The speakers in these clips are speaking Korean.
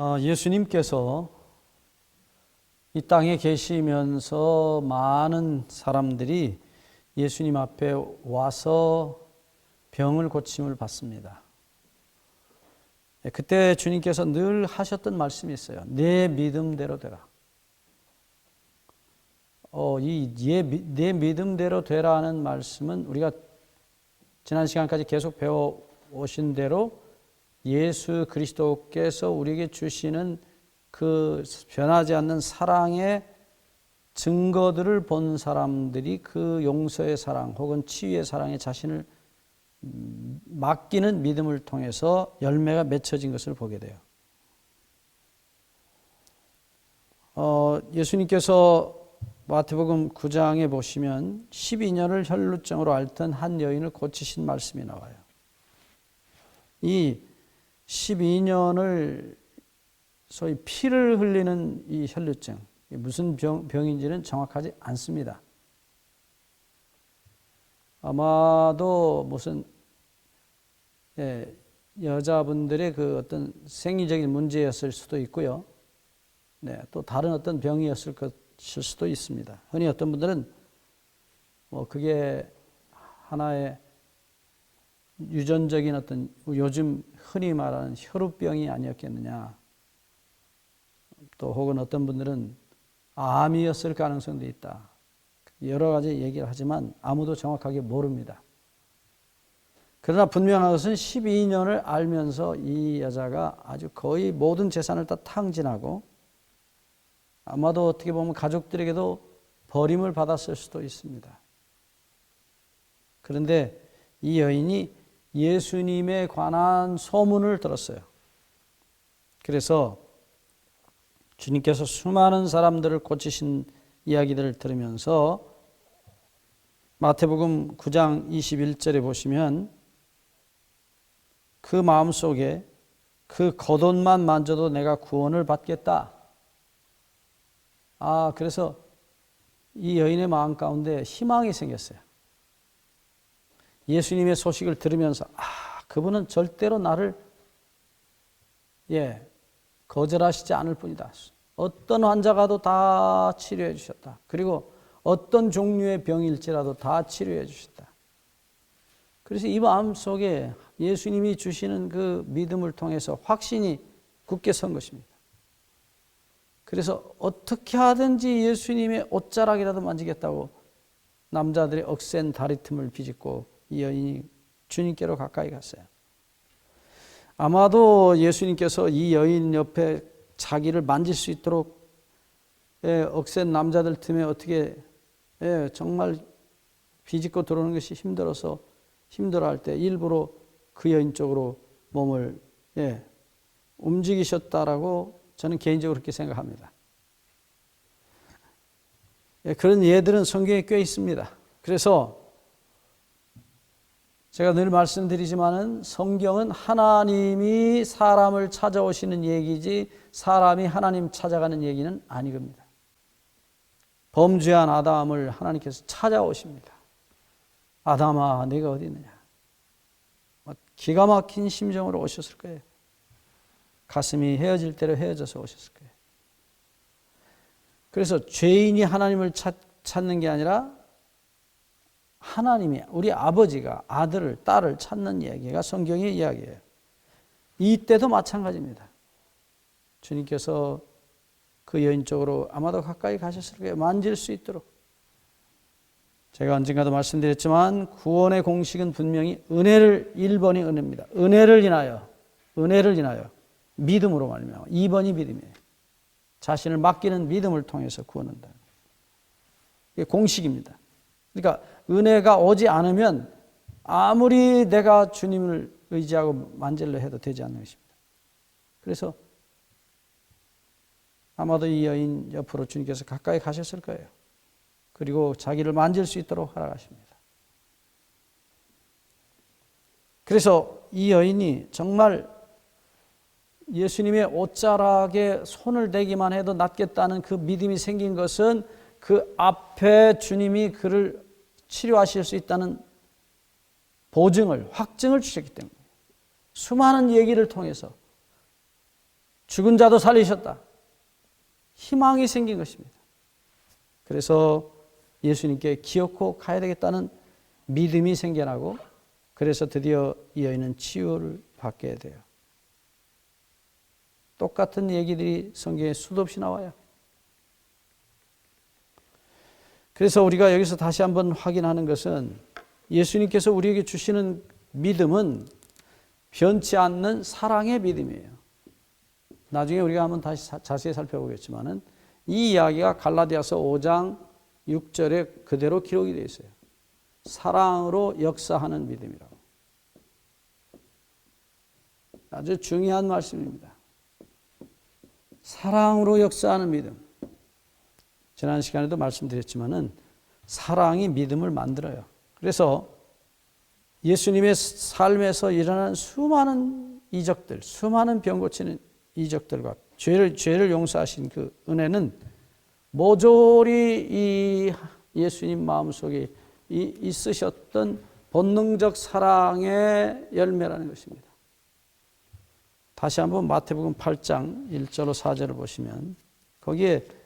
어, 예수님께서 이 땅에 계시면서 많은 사람들이 예수님 앞에 와서 병을 고침을 받습니다. 예, 그때 주님께서 늘 하셨던 말씀이 있어요. 내 믿음대로 되라. 어, 이내 믿음대로 되라는 말씀은 우리가 지난 시간까지 계속 배워 오신 대로 예수 그리스도께서 우리에게 주시는 그 변하지 않는 사랑의 증거들을 본 사람들이 그 용서의 사랑 혹은 치유의 사랑에 자신을 맡기는 믿음을 통해서 열매가 맺혀진 것을 보게 돼요. 어, 예수님께서 마태복음 9장에 보시면 12년을 혈루증으로 앓던 한 여인을 고치신 말씀이 나와요. 이 12년을 소위 피를 흘리는 이 혈루증, 무슨 병, 병인지는 정확하지 않습니다. 아마도 무슨 예, 여자분들의 그 어떤 생리적인 문제였을 수도 있고요. 네, 또 다른 어떤 병이었을 것일 수도 있습니다. 흔히 어떤 분들은 뭐 그게 하나의 유전적인 어떤 요즘 흔히 말하는 혈우병이 아니었겠느냐. 또 혹은 어떤 분들은 암이었을 가능성도 있다. 여러 가지 얘기를 하지만 아무도 정확하게 모릅니다. 그러나 분명한 것은 12년을 알면서 이 여자가 아주 거의 모든 재산을 다 탕진하고 아마도 어떻게 보면 가족들에게도 버림을 받았을 수도 있습니다. 그런데 이 여인이 예수님에 관한 소문을 들었어요. 그래서 주님께서 수많은 사람들을 고치신 이야기들을 들으면서 마태복음 9장 21절에 보시면 그 마음 속에 그 겉옷만 만져도 내가 구원을 받겠다. 아, 그래서 이 여인의 마음 가운데 희망이 생겼어요. 예수님의 소식을 들으면서 아, 그분은 절대로 나를 예, 거절하시지 않을 뿐이다. 어떤 환자가도 다 치료해 주셨다. 그리고 어떤 종류의 병일지라도 다 치료해 주셨다. 그래서 이 마음 속에 예수님이 주시는 그 믿음을 통해서 확신이 굳게 선 것입니다. 그래서 어떻게 하든지 예수님의 옷자락이라도 만지겠다고 남자들의 억센 다리 틈을 비집고 이 여인이 주님께로 가까이 갔어요. 아마도 예수님께서 이 여인 옆에 자기를 만질 수 있도록 예, 억센 남자들 틈에 어떻게 예, 정말 비집고 들어오는 것이 힘들어서 힘들어할 때 일부러 그 여인 쪽으로 몸을 예, 움직이셨다라고 저는 개인적으로 그렇게 생각합니다. 예, 그런 예들은 성경에 꽤 있습니다. 그래서 제가 늘 말씀드리지만은 성경은 하나님이 사람을 찾아오시는 얘기지 사람이 하나님 찾아가는 얘기는 아니겁니다. 범죄한 아담을 하나님께서 찾아오십니다. 아담아, 내가 어디 있느냐? 뭐 기가 막힌 심정으로 오셨을 거예요. 가슴이 헤어질 대로 헤어져서 오셨을 거예요. 그래서 죄인이 하나님을 찾, 찾는 게 아니라 하나님이 우리 아버지가 아들을 딸을 찾는 이야기가 성경의 이야기예요. 이때도 마찬가지입니다. 주님께서 그 여인 쪽으로 아마도 가까이 가셨을 거예요. 만질 수 있도록. 제가 언젠가도 말씀드렸지만 구원의 공식은 분명히 은혜를 1번이 은혜입니다. 은혜를 인하여 은혜를 인하여 믿음으로 말미암아 2번이 믿음이에요. 자신을 맡기는 믿음을 통해서 구원한다. 이게 공식입니다. 그러니까 은혜가 오지 않으면 아무리 내가 주님을 의지하고 만질려 해도 되지 않는 것입니다. 그래서 아마도 이 여인 옆으로 주님께서 가까이 가셨을 거예요. 그리고 자기를 만질 수 있도록 허락하십니다. 그래서 이 여인이 정말 예수님의 옷자락에 손을 대기만 해도 낫겠다는 그 믿음이 생긴 것은 그 앞에 주님이 그를 치료하실 수 있다는 보증을, 확증을 주셨기 때문에 수많은 얘기를 통해서 죽은 자도 살리셨다. 희망이 생긴 것입니다. 그래서 예수님께 기어코 가야 되겠다는 믿음이 생겨나고 그래서 드디어 이 여인은 치유를 받게 돼요. 똑같은 얘기들이 성경에 수도 없이 나와요. 그래서 우리가 여기서 다시 한번 확인하는 것은 예수님께서 우리에게 주시는 믿음은 변치 않는 사랑의 믿음이에요. 나중에 우리가 한번 다시 자세히 살펴보겠지만은 이 이야기가 갈라디아서 5장 6절에 그대로 기록이 되어 있어요. 사랑으로 역사하는 믿음이라고. 아주 중요한 말씀입니다. 사랑으로 역사하는 믿음. 지난 시간에도 말씀드렸지만은 사랑이 믿음을 만들어요. 그래서 예수님의 삶에서 일어난 수많은 이적들, 수많은 병 고치는 이적들과 죄를 죄를 용서하신 그 은혜는 모조리 이 예수님 마음속에 있으셨던 본능적 사랑의 열매라는 것입니다. 다시 한번 마태복음 8장 1절로 4절을 보시면 거기에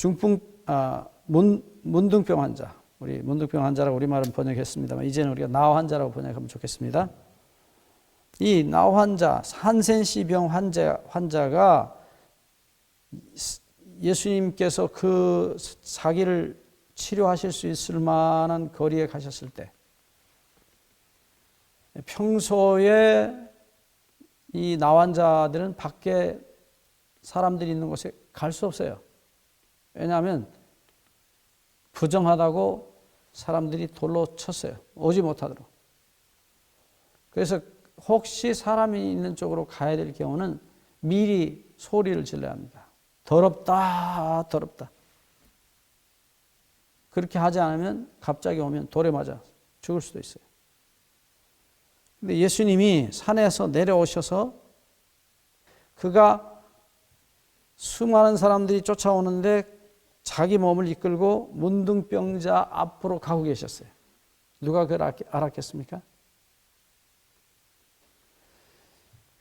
중풍 아, 문, 문둥병 환자 우리 문둥병 환자라고 우리말은 번역했습니다만 이제는 우리가 나 환자라고 번역하면 좋겠습니다. 이나 환자 한센시병 환자 환자가 예수님께서 그 자기를 치료하실 수 있을 만한 거리에 가셨을 때 평소에 이 나환자들은 밖에 사람들이 있는 곳에 갈 수 없어요. 왜냐하면 부정하다고 사람들이 돌로 쳤어요. 오지 못하도록. 그래서 혹시 사람이 있는 쪽으로 가야 될 경우는 미리 소리를 질러야 합니다. 더럽다, 더럽다. 그렇게 하지 않으면 갑자기 오면 돌에 맞아 죽을 수도 있어요. 근데 예수님이 산에서 내려오셔서 그가 수많은 사람들이 쫓아오는데 자기 몸을 이끌고 문둥병자 앞으로 가고 계셨어요. 누가 그걸 알았겠습니까?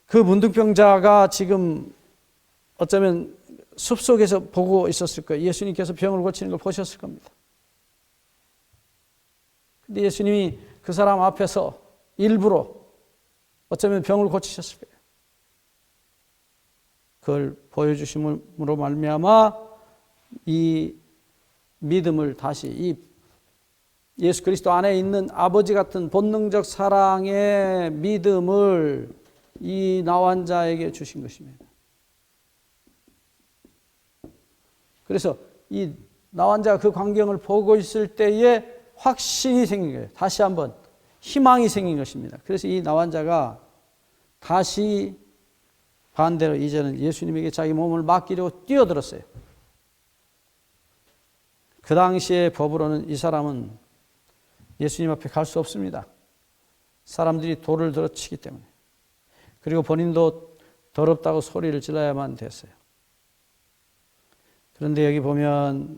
그 문둥병자가 지금 어쩌면 숲 속에서 보고 있었을 거예요. 예수님께서 병을 고치는 걸 보셨을 겁니다. 근데 예수님이 그 사람 앞에서 일부러 어쩌면 병을 고치셨을 거예요. 그걸 보여주심으로 말미암아 이 믿음을 다시 이 예수 그리스도 안에 있는 아버지 같은 본능적 사랑의 믿음을 이 나환자에게 주신 것입니다. 그래서 이 나환자가 그 광경을 보고 있을 때에 확신이 생긴 거예요. 다시 한번 희망이 생긴 것입니다. 그래서 이 나환자가 다시 반대로 이제는 예수님에게 자기 몸을 맡기려고 뛰어들었어요. 그 당시의 법으로는 이 사람은 예수님 앞에 갈 수 없습니다. 사람들이 돌을 들어치기 때문에. 그리고 본인도 더럽다고 소리를 질러야만 됐어요. 그런데 여기 보면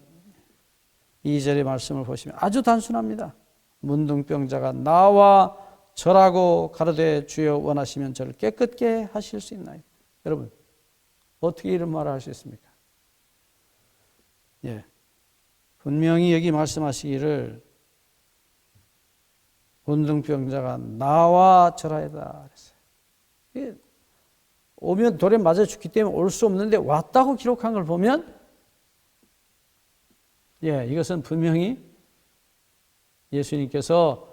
2절의 말씀을 보시면 아주 단순합니다. 문둥병자가 나와 절하고 가로되 주여 원하시면 저를 깨끗게 하실 수 있나요? 여러분, 어떻게 이런 말을 할 수 있습니까? 예. 분명히 여기 말씀하시기를 운동병자가 나와 절하여다 그랬어요. 오면 돌에 맞아 죽기 때문에 올 수 없는데 왔다고 기록한 걸 보면 예, 이것은 분명히 예수님께서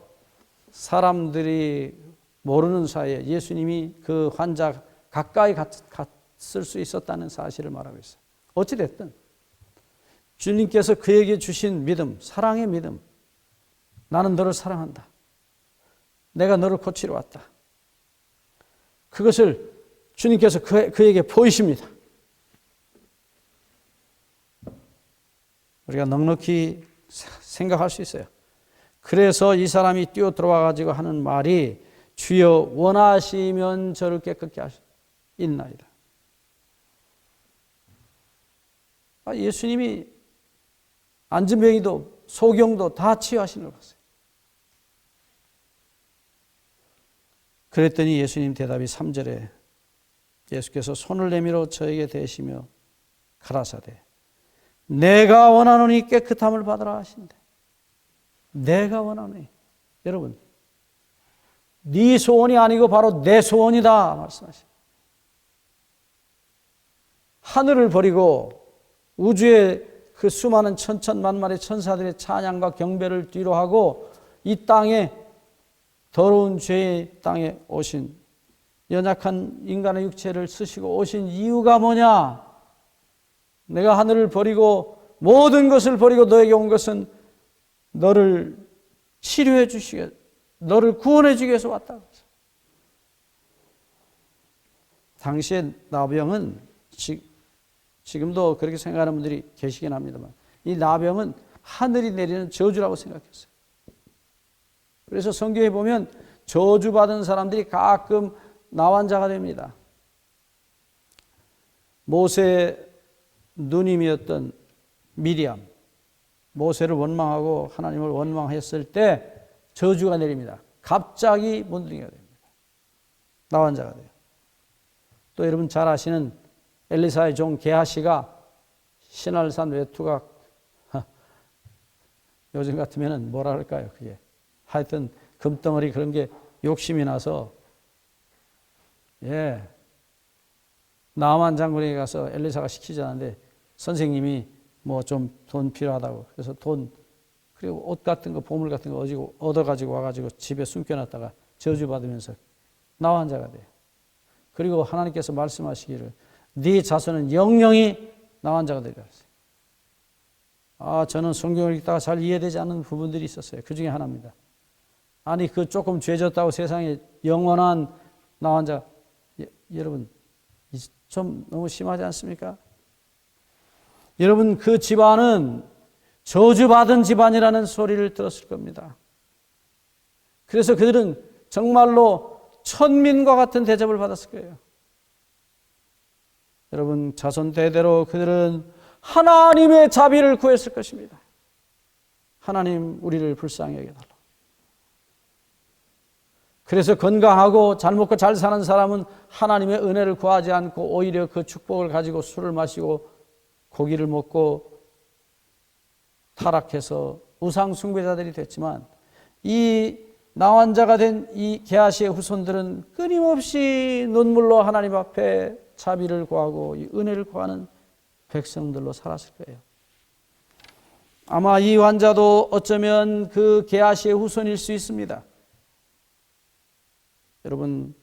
사람들이 모르는 사이에 예수님이 그 환자 가까이 갔을 수 있었다는 사실을 말하고 있어요. 어찌됐든 주님께서 그에게 주신 믿음, 사랑의 믿음. 나는 너를 사랑한다. 내가 너를 고치러 왔다. 그것을 주님께서 그, 그에게 보이십니다. 우리가 넉넉히 생각할 수 있어요. 그래서 이 사람이 뛰어 들어와 가지고 하는 말이 주여 원하시면 저를 깨끗게 하시 있나이다. 아, 예수님이 안전병이도 소경도 다 치유하시는 걸 봤어요. 그랬더니 예수님 대답이 3절에 예수께서 손을 내밀어 저에게 대시며 가라사대 내가 원하노니 깨끗함을 받으라 하신대. 내가 원하노니 여러분 네 소원이 아니고 바로 내 소원이다 말씀하십니다. 하늘을 버리고 우주의 그 수많은 천천만마의 천사들의 찬양과 경배를 뒤로 하고 이 땅에 더러운 죄의 땅에 오신 연약한 인간의 육체를 쓰시고 오신 이유가 뭐냐? 내가 하늘을 버리고 모든 것을 버리고 너에게 온 것은 너를 치료해 주시게, 너를 구원해 주기 위해서 왔다. 당시에 나병은 지금도 그렇게 생각하는 분들이 계시긴 합니다만 이 나병은 하늘이 내리는 저주라고 생각했어요. 그래서 성경에 보면 저주받은 사람들이 가끔 나환자가 됩니다. 모세 누님이었던 미리암, 모세를 원망하고 하나님을 원망했을 때 저주가 내립니다. 갑자기 문둥이가 됩니다. 나환자가 돼요. 또 여러분 잘 아시는 엘리사의 종 게하시가 신할산 외투각 요즘 같으면은 뭐라 할까요? 그게 하여튼 금덩어리 그런 게 욕심이 나서 예 나만 장군에게 가서 엘리사가 시키지 않는데 선생님이 뭐 좀 돈 필요하다고 그래서 돈 그리고 옷 같은 거 보물 같은 거 얻어 얻어 가지고 와 가지고 집에 숨겨놨다가 저주 받으면서 나환자가 돼. 그리고 하나님께서 말씀하시기를 네 자손은 영영이 나환자가 되리라 했어요. 아 저는 성경을 읽다가 잘 이해되지 않는 부분들이 있었어요. 그 중에 하나입니다. 아니 그 조금 죄졌다고 세상에 영원한 나환자 예, 여러분 좀 너무 심하지 않습니까? 여러분 그 집안은 저주받은 집안이라는 소리를 들었을 겁니다. 그래서 그들은 정말로 천민과 같은 대접을 받았을 거예요. 여러분 자손 대대로 그들은 하나님의 자비를 구했을 것입니다. 하나님 우리를 불쌍히 여겨달라. 그래서 건강하고 잘 먹고 잘 사는 사람은 하나님의 은혜를 구하지 않고 오히려 그 축복을 가지고 술을 마시고 고기를 먹고 타락해서 우상 숭배자들이 됐지만 이 나환자가 된 이 게하시의 후손들은 끊임없이 눈물로 하나님 앞에 자비를 구하고 은혜를 구하는 백성들로 살았을 거예요. 아마 이 환자도 어쩌면 그 게하시의 후손일 수 있습니다. 여러분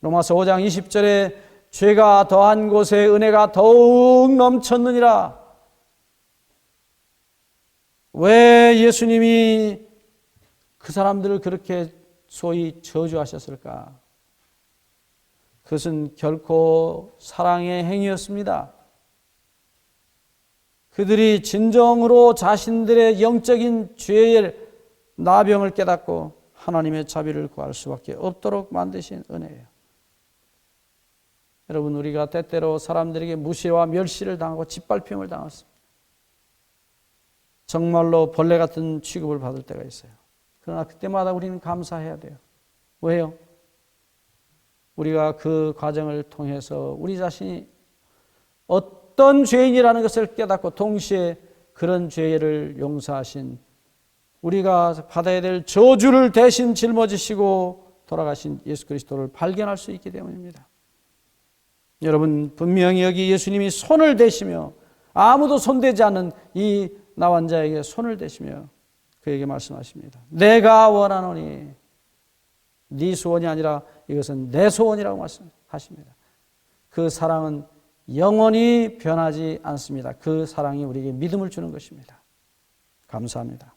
로마서 5장 20절에 죄가 더한 곳에 은혜가 더욱 넘쳤느니라. 왜 예수님이 그 사람들을 그렇게 소위 저주하셨을까? 그것은 결코 사랑의 행위였습니다. 그들이 진정으로 자신들의 영적인 죄의 나병을 깨닫고 하나님의 자비를 구할 수밖에 없도록 만드신 은혜예요. 여러분 우리가 때때로 사람들에게 무시와 멸시를 당하고 짓밟힘을 당했습니다. 정말로 벌레 같은 취급을 받을 때가 있어요. 그러나 그때마다 우리는 감사해야 돼요. 왜요? 우리가 그 과정을 통해서 우리 자신이 어떤 죄인이라는 것을 깨닫고 동시에 그런 죄를 용서하신 우리가 받아야 될 저주를 대신 짊어지시고 돌아가신 예수 그리스도를 발견할 수 있기 때문입니다. 여러분 분명히 여기 예수님이 손을 대시며 아무도 손대지 않는 이 나환자에게 손을 대시며 그에게 말씀하십니다. 내가 원하노니 네 소원이 아니라 이것은 내 소원이라고 말씀하십니다. 그 사랑은 영원히 변하지 않습니다. 그 사랑이 우리에게 믿음을 주는 것입니다. 감사합니다.